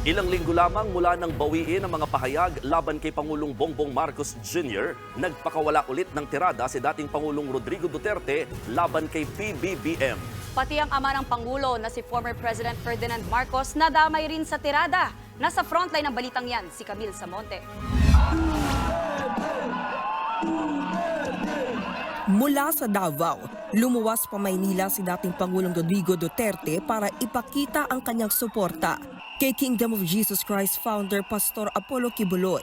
Ilang linggo lamang mula nang bawiin ang mga pahayag laban kay Pangulong Bongbong Marcos Jr., nagpakawala ulit ng tirada si dating Pangulong Rodrigo Duterte laban kay PBBM. Pati ang ama ng Pangulo na si former President Ferdinand Marcos nadamay rin sa tirada. Nasa frontline ng balitang yan, si Camille Samonte. Mula sa Davao, lumuwas pa Maynila si dating Pangulong Rodrigo Duterte para ipakita ang kanyang suporta kay Kingdom of Jesus Christ founder Pastor Apollo Kibuloy.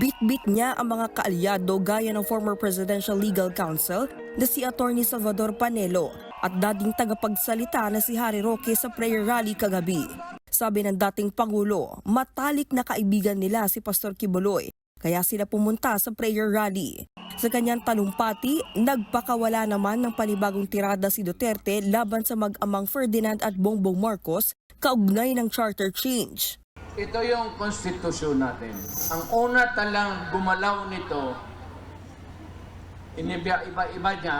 Bit-bit niya ang mga kaalyado gaya ng former Presidential Legal Counsel na si Attorney Salvador Panelo at dating tagapagsalita na si Harry Roque sa prayer rally kagabi. Sabi ng dating Pangulo, matalik na kaibigan nila si Pastor Kibuloy kaya sila pumunta sa prayer rally. Sa kanyang talumpati, nagpakawala naman ng panibagong tirada si Duterte laban sa mag-amang Ferdinand at Bongbong Marcos kaugnay ng charter change. Ito yung konstitusyon natin. Ang una talang gumalaw nito, iniba, iba-iba niya,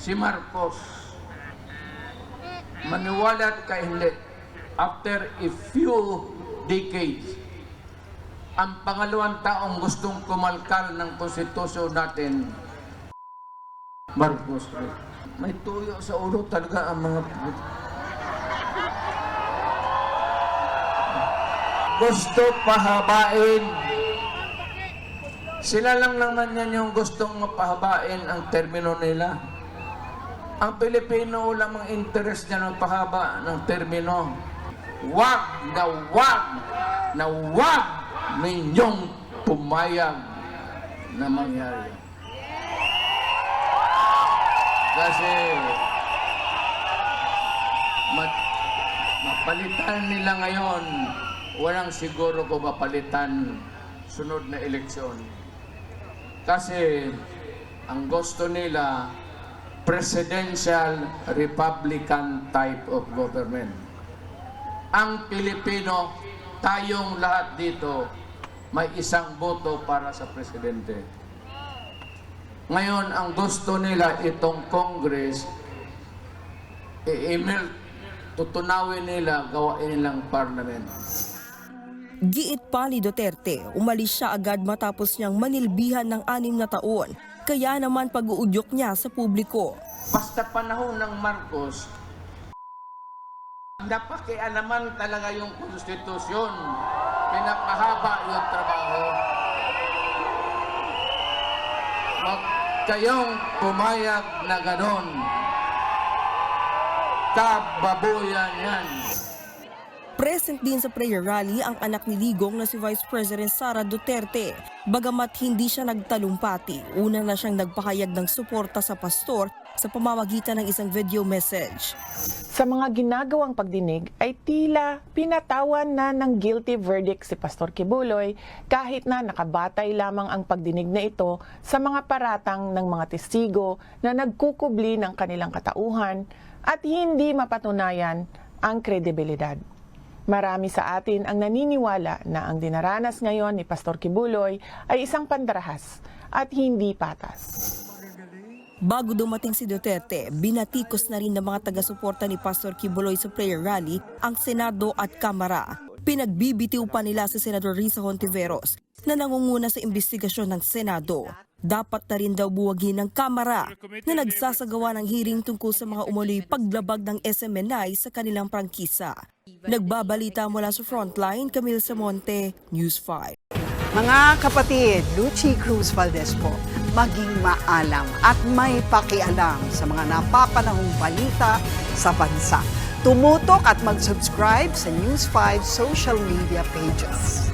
si Marcos. Maniwala ka hindi, after a few decades, ang pangalawang taong gustong kumalkal ng konstitusyon natin, Marcos. May tuyo sa ulo talaga ang mga gusto pahabain. Sila lang naman yan yung gustong pahabain ang termino nila. Ang Pilipino lamang interest niya ng pahaba ng termino. Wag na wag na wag ninyong pumayag na mangyari. Kasi mat- mapalitan nila ngayon, walang siguro ko mapalitan sunod na eleksyon. Kasi ang gusto nila, presidential republican type of government. Ang Pilipino, tayong lahat dito, may isang boto para sa presidente. Ngayon, ang gusto nila itong Congress, i-email, tutunawin nila, gawain nilang parliament. Giit pa ni Duterte, umalis siya agad matapos niyang manilbihan ng anim na taon. Kaya naman pag-uudyok niya sa publiko. Basta panahon ng Marcos, napakialaman talaga yung konstitusyon. Pinapahaba yung trabaho. Huwag kayong pumayag na ganon. Kababuyan yan. Present din sa prayer rally ang anak ni Ligong na si Vice President Sara Duterte. Bagamat hindi siya nagtalumpati, una na siyang nagpahayag ng suporta sa pastor sa pamamagitan ng isang video message. Sa mga ginagawang pagdinig ay tila pinatawan na ng guilty verdict si Pastor Kibuloy kahit na nakabatay lamang ang pagdinig na ito sa mga paratang ng mga testigo na nagkukubli ng kanilang katauhan at hindi mapatunayan ang kredibilidad. Marami sa atin ang naniniwala na ang dinaranas ngayon ni Pastor Kibuloy ay isang pandarahas at hindi patas. Bago dumating si Duterte, binatikos na rin ng mga taga-suporta ni Pastor Kibuloy sa prayer rally ang Senado at Kamara. Pinagbibitiw pa nila si Senador Risa Hontiveros na nangunguna sa investigasyon ng Senado. Dapat na rin daw buwagin ng Kamara na nagsasagawa ng hearing tungkol sa mga umuloy paglabag ng SMNI sa kanilang prangkisa. Nagbabalita mula sa Frontline, Camille Samonte, News 5. Mga kapatid, Lucy Cruz Valdez po, maging maalam at may pakialam sa mga napapanahong balita sa bansa. Tumutok at mag-subscribe sa News 5 social media pages.